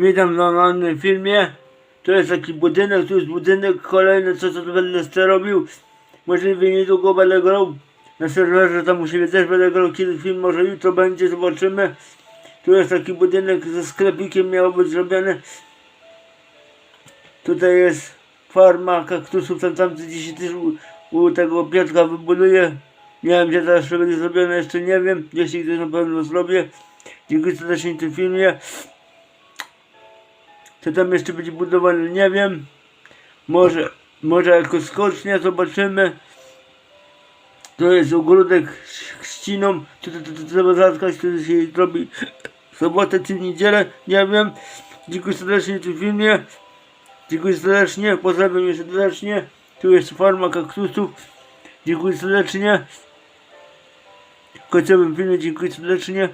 Witam na innym filmie. To jest taki budynek, tu jest budynek kolejny, co, tu będę jeszcze robił. Możliwie niedługo będę grał na serwerze, tam u siebie też będę grał, kiedy film może jutro będzie, zobaczymy. Tu jest taki budynek ze sklepikiem, miało być zrobiony. Tutaj jest farma kaktusów, tam tamty dzisiaj też u, u tego Piotrka wybuduje. Nie wiem gdzie teraz jeszcze będzie zrobione, jeszcze nie wiem. Jeśli ktoś na pewno zrobię. Dziękuję serdecznie w tym filmie. Co tam jeszcze będzie budowane, nie wiem. Może, może jako skocznia, zobaczymy. To jest ogródek z chrzciną. To, to, to, to trzeba zatkać, to się zrobi w sobotę czy niedzielę, nie wiem. Dziękuję serdecznie w tym filmie. Dziękuję serdecznie, pozdrawiam jeszcze serdecznie. Tu jest farma kaktusów. Dziękuję serdecznie. W końcowym filmie dziękuję serdecznie.